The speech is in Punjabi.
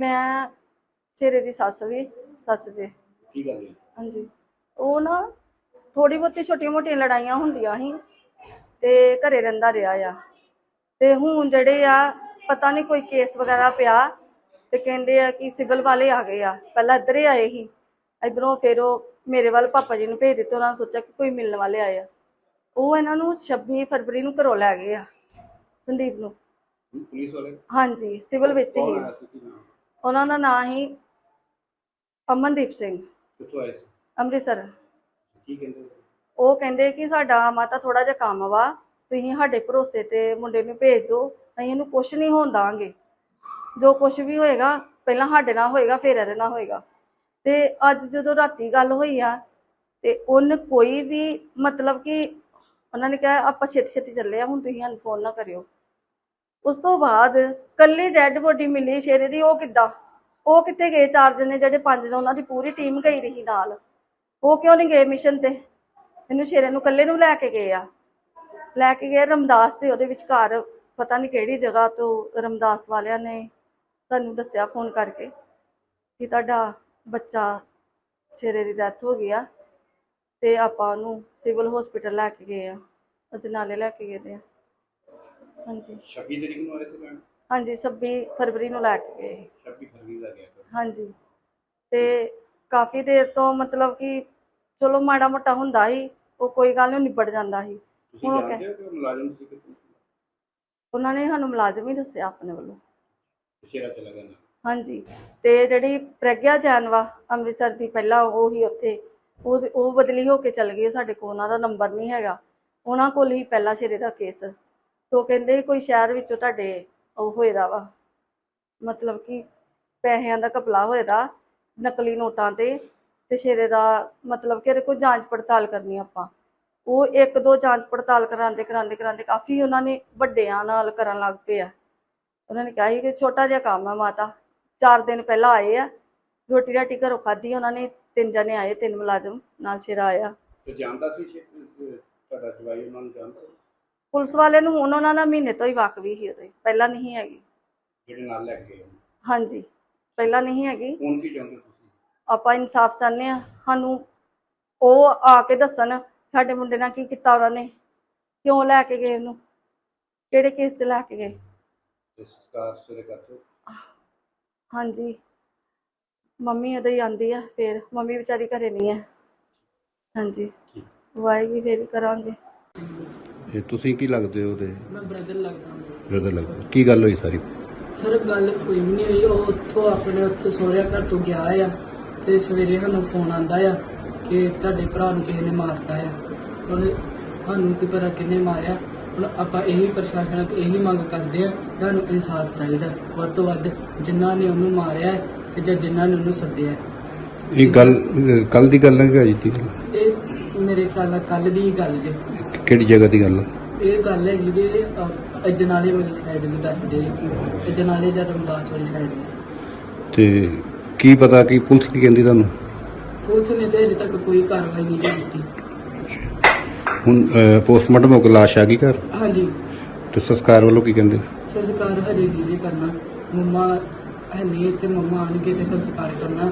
ਮੈਂ ਸ਼ੇਰੇ ਦੀ ਸੱਸ ਵੀ ਸੱਸ ਜੀ। ਕੀ ਗੱਲ ਹੈ ਹਾਂਜੀ। ਉਹ ਨਾ ਥੋੜੀ ਬਹੁਤੀ ਛੋਟੀਆਂ ਮੋਟੀਆਂ ਲੜਾਈਆਂ ਹੁੰਦੀਆਂ ਸੀ ਤੇ ਘਰੇ ਰਹਿੰਦਾ ਰਿਹਾ ਆ। ਤੇ ਹੁਣ ਜਿਹੜੇ ਆ ਪਤਾ ਨਹੀਂ ਕੋਈ ਕੇਸ ਵਗੈਰਾ ਪਿਆ ਤੇ ਕਹਿੰਦੇ ਆ ਕਿ ਸਿਵਲ ਵਾਲੇ ਆ ਗਏ ਆ। ਪਹਿਲਾਂ ਇੱਧਰ ਹੀ ਆਏ ਸੀ। ਇਧਰੋਂ ਫਿਰ ਉਹ ਮੇਰੇ ਵੱਲ ਪਾਪਾ ਜੀ ਨੂੰ ਭੇਜ ਦਿੱਤੇ ਉਹਨਾਂ ਨੇ ਸੋਚਿਆ ਕਿ ਕੋਈ ਮਿਲਣ ਵਾਲੇ ਆਏ ਆ। ਉਹ ਇਹਨਾਂ ਨੂੰ 26 ਫਰਵਰੀ ਨੂੰ ਘਰੋਂ ਲੈ ਗਏ ਆ ਸੰਦੀਪ ਨੂੰ। ਹੁਣ ਪੁਲਿਸ ਵਾਲੇ? ਹਾਂਜੀ ਸਿਵਲ ਵਿੱਚ ਹੀ। ਉਹਨਾਂ ਦਾ ਨਾਂ ਹੀ ਅਮਨਦੀਪ ਸਿੰਘ। ਕਿੱਥੋਂ ਆਏ ਸੀ? ਅੰਮ੍ਰਿਤਸਰ। ਕੀ ਕਹਿੰਦੇ? ਉਹ ਕਹਿੰਦੇ ਕਿ ਸਾਡਾ ਮਾਤਾ ਥੋੜਾ ਜਿਹਾ ਕੰਮ ਵਾ ਤੁਸੀਂ ਸਾਡੇ ਭਰੋਸੇ ਤੇ ਮੁੰਡੇ ਨੂੰ ਭੇਜ ਦਿਓ ਅਸੀਂ ਇਹਨੂੰ ਕੁਝ ਨਹੀਂ ਹੋਣ ਦਾਂਗੇ। ਜੋ ਕੁਝ ਵੀ ਹੋਏਗਾ ਪਹਿਲਾਂ ਸਾਡੇ ਨਾਲ ਹੋਏਗਾ ਫਿਰ ਇਹਦੇ ਨਾਲ ਹੋਏਗਾ। ਤੇ ਅੱਜ ਜਦੋਂ ਰਾਤੀ ਗੱਲ ਹੋਈ ਆ ਤੇ ਉਹਨ ਕੋਈ ਵੀ ਮਤਲਬ ਕਿ ਉਹਨਾਂ ਨੇ ਕਿਹਾ ਆਪਾਂ ਛੇਤੀ ਛੇਤੀ ਚੱਲੇ ਆ ਹੁਣ ਤੁਸੀਂ ਸਾਨੂੰ ਫੋਨ ਨਾ ਕਰਿਓ। ਉਸ ਤੋਂ ਬਾਅਦ ਕੱਲੀ ਡੈੱਡ ਬੋਡੀ ਮਿਲੀ ਸ਼ੇਰੇ ਦੀ, ਉਹ ਕਿੱਦਾਂ? ਉਹ ਕਿੱਥੇ ਗਏ ਚਾਰ ਜਣੇ ਜਿਹੜੇ ਪੰਜ ਜਣੇ, ਉਹਨਾਂ ਦੀ ਪੂਰੀ ਟੀਮ ਗਈ ਰਹੀ ਨਾਲ। ਉਹ ਕਿਉਂ ਨਹੀਂ ਗਏ ਮਿਸ਼ਨ ਤੇ? ਮੈਨੂੰ ਸ਼ੇਰੇ ਨੂੰ ਇਕੱਲੇ ਨੂੰ ਲੈ ਕੇ ਗਏ ਆ। ਲੈ ਕੇ ਗਏ ਰਮਦਾਸ ਤੇ, ਉਹਦੇ ਵਿਚਕਾਰ ਪਤਾ ਨਹੀਂ ਕਿਹੜੀ ਜਗ੍ਹਾ ਤੋਂ ਰਮਦਾਸ ਵਾਲਿਆਂ ਨੇ ਸਾਨੂੰ ਦੱਸਿਆ ਫੋਨ ਕਰਕੇ ਕਿ ਤੁਹਾਡਾ ਬੱਚਾ ਸ਼ੇਰੇ ਦੀ ਡੈਥ ਹੋ ਗਈ ਆ ਤੇ ਆਪਾਂ ਉਹਨੂੰ ਸਿਵਲ ਹਸਪੀਟਲ ਲੈ ਕੇ ਗਏ ਆ। ਅਸੀਂ ਨਾਲੇ ਲੈ ਕੇ ਗਏ ਦੇ ਆ। ਹਾਂਜੀ। 26 ਤਰੀਕ ਨੂੰ ਆਏ ਸੀ ਮੈਂ ਹਾਂਜੀ 26 ਫਰਵਰੀ ਨੂੰ ਲੈ ਕੇ ਗਏ। 26 ਫਰਵਰੀ ਦਾ ਗਿਆ ਫਿਰ ਹਾਂਜੀ। ਤੇ ਕਾਫੀ ਦੇਰ ਤੋਂ ਮਤਲਬ ਕਿ ਚਲੋ ਮਾੜਾ ਮੋਟਾ ਹੁੰਦਾ ਸੀ ਉਹ ਕੋਈ ਗੱਲ ਨਹੀਂ ਨਿਬੜ ਜਾਂਦਾ ਸੀ। ਤੁਸੀਂ ਹੁਣ ਉਹ ਜਾਣਦੇ ਹੋ ਕਿ ਉਹ ਮੁਲਾਜ਼ਮ ਸੀ ਕਿ ਉਹਨਾਂ ਨੇ ਸਾਨੂੰ ਮੁਲਾਜ਼ਮ ਹੀ ਦੱਸਿਆ ਆਪਣੇ ਵੱਲੋਂ। ਸ਼ੇਰਾ ਚਲਾ ਗਿਆ ਹਾਂਜੀ। ਤੇ ਜਿਹੜੀ ਪ੍ਰਗਿਆ ਜੈਨ ਵਾ ਅੰਮ੍ਰਿਤਸਰ ਦੀ ਪਹਿਲਾਂ ਉਹ ਹੀ ਉੱਥੇ ਉਹ ਉਹ ਬਦਲੀ ਹੋ ਕੇ ਚਲ ਗਈ ਹੈ, ਸਾਡੇ ਕੋਲ ਉਹਨਾਂ ਦਾ ਨੰਬਰ ਨਹੀਂ ਹੈਗਾ। ਉਹਨਾਂ ਕੋਲ ਹੀ ਪਹਿਲਾ ਸ਼ੇਰੇ ਦਾ ਕੇਸ। ਤੋਂ ਕਹਿੰਦੇ ਕੋਈ ਸ਼ਹਿਰ ਵਿੱਚੋਂ ਤੁਹਾਡੇ ਉਹ ਹੋਏਦਾ ਵਾ। ਮਤਲਬ ਕਿ ਪੈਸਿਆਂ ਦਾ ਘਪਲਾ ਹੋਏਦਾ ਨਕਲੀ ਨੋਟਾਂ ਤੇ ਤੇ ਸ਼ੇਰੇ ਦਾ ਮਤਲਬ ਕਿ ਇਹਦੇ ਕੋਈ ਜਾਂਚ ਪੜਤਾਲ ਕਰਨੀ ਆਪਾਂ। ਉਹ ਇੱਕ ਦੋ ਜਾਂਚ ਪੜਤਾਲ ਕਰਾਉਂਦੇ ਕਰਾਉਂਦੇ ਕਰਾਉਂਦੇ ਕਾਫੀ ਉਹਨਾਂ ਨੇ ਵੱਡਿਆਂ ਨਾਲ ਕਰਨ ਲੱਗ ਪਏ ਆ। ਉਹਨਾਂ ਨੇ ਕਿਹਾ ਸੀ ਕਿ ਛੋਟਾ ਜਿਹਾ ਕੰਮ ਹੈ ਮਾਤਾ। ਚਾਰ ਦਿਨ ਪਹਿਲਾਂ ਆਏ ਆ, ਰੋਟੀ ਰਾਟੀ ਘਰੋਂ ਖਾਧੀ ਉਹਨਾਂ ਨੇ, ਤਿੰਨ ਜਣੇ ਆਏ, ਤਿੰਨ ਮੁਲਾਜ਼ਮ ਨਾਲ ਸ਼ੇਰਾ ਆਇਆ। ਤੇ ਜਾਣਦਾ ਸੀ ਸ਼ੇ- ਤੁਹਾਡਾ ਜਵਾਈ ਉਹਨਾਂ ਨੂੰ ਜਾਣਦਾ ਸੀ? ਪੁਲਿਸ ਵਾਲੇ ਨੂੰ ਹੁਣ ਉਹਨਾਂ ਨਾਲ ਮਹੀਨੇ ਤੋਂ ਹੀ ਵਾਕਵੀ ਸੀ ਉਹਦੇ ਪਹਿਲਾਂ ਨਹੀਂ ਹੈਗੀ। ਜਿਹੜੇ ਨਾਲ ਲੈ ਕੇ ਗਏ। ਹਾਂਜੀ ਪਹਿਲਾਂ ਨਹੀਂ ਹੈਗੀ। ਹੁਣ ਕੀ ਚਾਹੁੰਦੇ ਤੁਸੀਂ? ਆਪਾਂ ਇਨਸਾਫ ਚਾਹੁੰਦੇ ਆ ਸਾਨੂੰ ਉਹ ਆ ਕੇ ਦੱਸਣ ਸਾਡੇ ਮੁੰਡੇ ਨਾਲ ਕੀ ਕੀਤਾ ਉਹਨਾਂ ਨੇ ਕਿਉਂ ਲੈ ਕੇ ਗਏ ਉਹਨੂੰ ਕਿਹੜੇ ਕੇਸ 'ਚ ਲੈ ਕੇ ਗਏ। ਤੇ ਸੰਸਕਾਰ ਸਵੇਰੇ ਕਰਦੇ ਹਾਂਜੀ ਮੰਮੀ ਉਹਦੇ ਹੀ ਆਂਦੀ ਆ ਫਿਰ ਮੰਮੀ ਵਿਚਾਰੀ ਘਰੇ ਨਹੀਂ ਹੈ। ਹਾਂਜੀ ਵਾਏਗੀ ਫਿਰ ਕਰਾਂਗੇ। ਇਹ ਤੁਸੀਂ ਕੀ ਲੱਗਦੇ ਹੋ ਤੇ ਮੈਂ ਬ੍ਰਦਰ ਲੱਗਦਾ ਹਾਂ। ਬ੍ਰਦਰ ਲੱਗਦੇ ਕੀ ਗੱਲ ਹੋਈ ਸਾਰੀ? ਸਰ ਗੱਲ ਕੋਈ ਵੀ ਨਹੀਂ ਹੋਈ। ਉਹ ਉੱਥੋਂ ਆਪਣੇ ਉੱਥੋਂ ਸਹੁਰਿਆਂ ਘਰ ਤੋਂ ਗਿਆ ਆ ਤੇ ਸਵੇਰੇ ਸਾਨੂੰ ਫੋਨ ਆਂਦਾ ਆ ਕਿ ਤੁਹਾਡੇ ਭਰਾ ਨੂੰ ਕਿਸੇ ਨੇ ਮਾਰਤਾ ਆ। ਹੁਣ ਸਾਨੂੰ ਕੀ ਪਤਾ ਕਿੰਨੇ ਮਾਰਿਆ। ਹੁਣ ਆਪਾਂ ਇਹੀ ਪ੍ਰਸ਼ਾਸਨ ਅੱਗੇ ਇਹੀ ਮੰਗ ਕਰਦੇ ਆ ਸਾਨੂੰ ਇਨਸਾਫ ਚਾਹੀਦਾ ਵੱਧ ਤੋਂ ਵੱਧ ਜਿਨ੍ਹਾਂ ਨੇ ਉਹਨੂੰ ਮਾਰਿਆ ਹੈ ਤੇ ਜਾਂ ਜਿਨ੍ਹਾਂ ਨੇ ਉਹਨੂੰ ਸੱਦਿਆ ਹੈ। ਇਹ ਗੱਲ ਕੱਲ ਦੀ ਗੱਲ ਹੈ ਕਿ ਅੱਜ ਦੀ ਗੱਲ ਹੈ? ਇਹ ਮੇਰੇ ਖਿਆਲ ਨਾਲ ਕੱਲ ਦੀ ਗੱਲ ਜੇ। ਕਿਹੜੀ ਜਗ੍ਹਾ ਦੀ ਗੱਲ ਹੈ ਇਹ ਗੱਲ ਹੈਗੀ ਜੇ ਅਜਨਾਲੇ ਵਾਲੀ ਸਾਈਡ ਦੀ। ਦੱਸਦੇ ਅਜਨਾਲੇ ਜਾਂ ਰਮਦਾਸ ਵਾਲੀ ਸਾਈਡ ਦੀ ਤੇ ਕੀ ਪਤਾ ਕਿ ਪੁਲਿਸ ਕੀ ਕਹਿੰਦੀ ਤੁਹਾਨੂੰ? ਪੁਲਿਸ ਨੇ ਤੇ ਹਜੇ ਤੱਕ ਕੋਈ ਕਾਰਵਾਈ ਨਹੀਂ ਜੀ ਕੀਤੀ। ਹੁਣ ਪੋਸਟਮਾਰਟਮ ਹੋ ਕੇ ਲਾਸ਼ ਆ ਗਈ ਘਰ? ਹਾਂਜੀ। ਤੇ ਸੰਸਕਾਰ ਵੱਲੋਂ ਕੀ ਕਹਿੰਦੇ? ਸੰਸਕਾਰ ਹਜੇ ਨਹੀਂ ਜੀ ਕਰਨਾ ਮੰਮਾ ਹੈ ਨਹੀਂ ਤੇ ਮੰਮਾ ਆਣਗੇ ਤੇ ਸੰਸਕਾਰ ਕਰਨਾ।